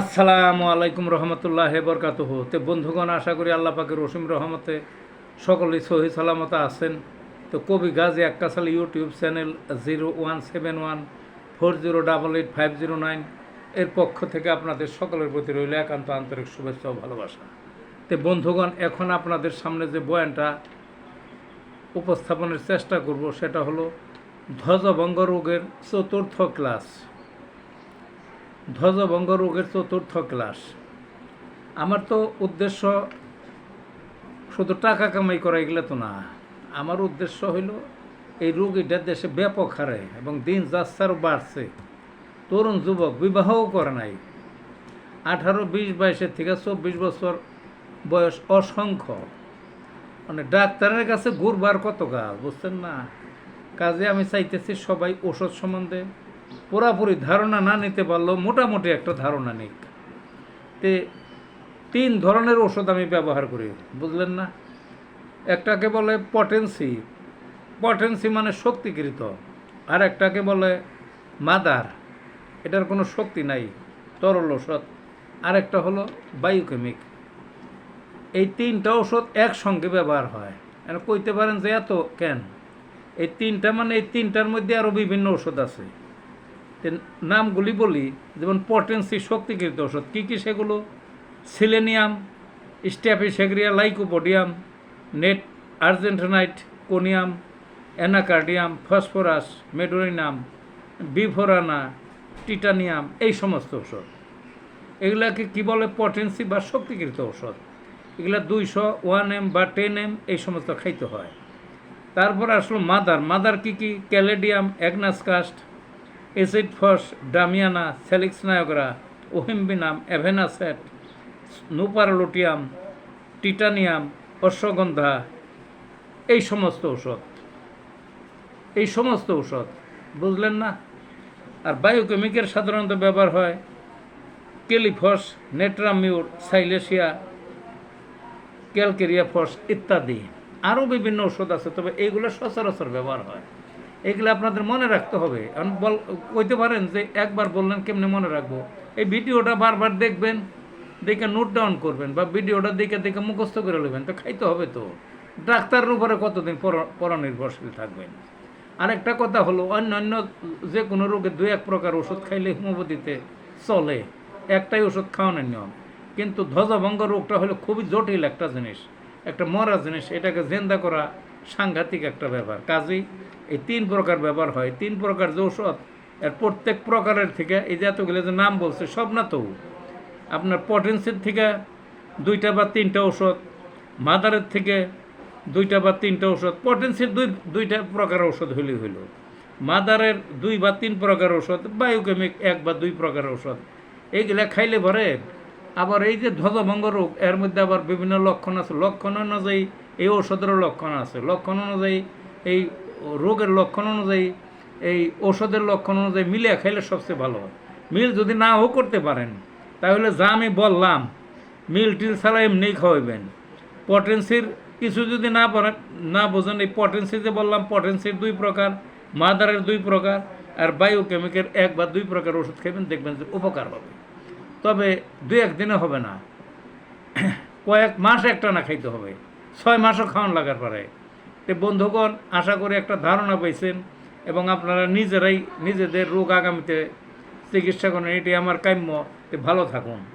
আসসালামু আলাইকুম রহমতুল্লাহ বরকাতুহ। তে বন্ধুগণ, আশা করি আল্লাহ পাকের রসিম রহমতে সকলেই সহি সালামত আছেন। তো কবি Gazi Akkasal YouTube channel zero one seven one, four zero double eight five zero nine এর পক্ষ থেকে আপনাদের সকলের প্রতি রইল একান্ত আন্তরিক শুভেচ্ছা ও ভালোবাসা। তে বন্ধুগণ, এখন আপনাদের সামনে যে বয়ানটা উপস্থাপনের চেষ্টা করব, সেটা হলো ধ্বজভঙ্গ রোগের চতুর্থ ক্লাস। ধ্বজভঙ্গ রোগের চতুর্থ ক্লাস। আমার তো উদ্দেশ্য শুধু টাকা কামাই করা এগুলো তো না। আমার উদ্দেশ্য হইল এই রোগীটা দেশে ব্যাপক হারে এবং দিন যাচ্ছে আরও বাড়ছে। তরুণ যুবক বিবাহও করে নাই। আঠারো, বিশ, বাইশের থেকে চব্বিশ বছর বয়স অসংখ্য। মানে ডাক্তারের কাছে ঘুরবার কত কাল বুঝছেন না? কাজে আমি চাইতেছি সবাই ওষুধ সম্বন্ধে পুরাপুরি ধারণা না নিতে পারলেও মোটামুটি একটা ধারণা নিক। তে তিন ধরনের ওষুধ আমি ব্যবহার করি, বুঝলেন না? একটাকে বলে পটেন্সি। পটেন্সি মানে শক্তিকৃত। আর একটাকে বলে মাদার। এটার কোনো শক্তি নাই, তরল ওষুধ আর একটা হলো বায়োকেমিক। এই তিনটা ওষুধ একসঙ্গে ব্যবহার হয়। আর কইতে পারেন যে এত কেন? এই তিনটা মানে এই তিনটার মধ্যে আরও বিভিন্ন ওষুধ আছে। নামগুলি বলি, যেমন পটেন্সি শক্তিকৃত ওষুধ কী কী সেগুলো? সিলেনিয়াম স্ট্যাপিসেগ্রিয়া লাইকোপোডিয়াম, নেট আর্জেন্টিনাইট কোনিয়াম, অ্যানাকার্ডিয়াম, ফসফরাস, মেডোরিনাম বিফোরানা টিটানিয়াম, এই সমস্ত ওষুধ এগুলাকে কি বলে? পটেন্সি বা শক্তিকৃত ওষুধ এগুলা দুইশো, ওয়ান এম বা টেন এম, এই সমস্ত খাইতে হয়। তারপর আসলো মাদার। মাদার কি কী? Caladium agnus castus acid phos damiana salix nigra yohimbinum avena sativa nuphar luteum titanium ashwagandha এই সমস্ত ঔষধ। এই সমস্ত ঔষধ, বুঝলেন না? আর বায়োকেমিকের সাধারণত ব্যবহার হয় কেলিফস নেট্রামিউর সাইলেশিয়া ক্যালকেরিয়া ফস ইত্যাদি। আরও বিভিন্ন ঔষধ আছে, তবে এইগুলো সচরাচর ব্যবহার হয়। এগুলো আপনাদের মনে রাখতে হবে। বল, কইতে পারেন যে একবার বললেন কেমনে মনে রাখব? এই ভিডিওটা বারবার দেখবেন, দেখে নোট ডাউন করবেন বা ভিডিওটা দেখে দেখে মুখস্থ করে নেবেন, তো খাইতে হবে তো। ডাক্তারের উপরে কতদিন পর- পরনির্ভরশীল থাকবেন? আরেকটা কথা হলো, অন্যান্য যে কোনো রোগে দু এক প্রকার ওষুধ খাইলে হোমিওপ্যাথিতে চলে, একটাই ওষুধ খাওয়ানোর নিয়ম। কিন্তু ধ্বজভঙ্গ রোগটা হলো খুবই জটিল একটা জিনিস, একটা মরা জিনিস, এটাকে জেন্দা করা সাংঘাতিক একটা ব্যাপার। কাজেই এই তিন প্রকার ব্যবহার হয়। তিন প্রকার যে ঔষধ, এর প্রত্যেক প্রকারের থেকে এই যে এতগুলো যে নাম বলছে, সব না তো। আপনার পটেন্সির থেকে দুইটা বা তিনটা ওষুধ মাদারের থেকে দুইটা বা তিনটা ওষুধ পটেন্সির দুই, দুইটা প্রকার ওষুধ হইলে হইল। মাদারের দুই বা তিন প্রকার ওষুধ বায়োকেমিক এক বা দুই প্রকার ওষুধ এইগুলা খাইলে পরে আবার এই যে ধ্বজভঙ্গ রোগ, এর মধ্যে আবার বিভিন্ন লক্ষণ আছে। লক্ষণ অনুযায়ী এই ওষুধেরও লক্ষণ আছে। লক্ষণ অনুযায়ী এই রোগের লক্ষণ অনুযায়ী এই ওষুধের লক্ষণ অনুযায়ী মিলে খাইলে সবচেয়ে ভালো হয়। মিল যদি নাও করতে পারেন, তাহলে যা আমি বললাম, মিল টিল ছাড়া এমনি খাওয়াইবেন। পটেন্সির কিছু যদি না পারেন, না বোঝেন, এই পটেন্সি যে বললাম, পটেন্সির দুই প্রকার, মাদারের দুই প্রকার আর বায়োকেমিকের এক বা দুই প্রকার ওষুধ খাইবেন, দেখবেন যে উপকার হবে। তবে দু একদিনে হবে না। কয়েক মাস একটা না খাইতে হবে। ছয় মাসও খাওয়ান লাগার পরে। তো বন্ধুগণ, আশা করে একটা ধারণা পাইছেন এবং আপনারা নিজেরাই নিজেদের রোগ আগামীতে চিকিৎসা করেন, এটি আমার কাম্য। ভালো থাকুন।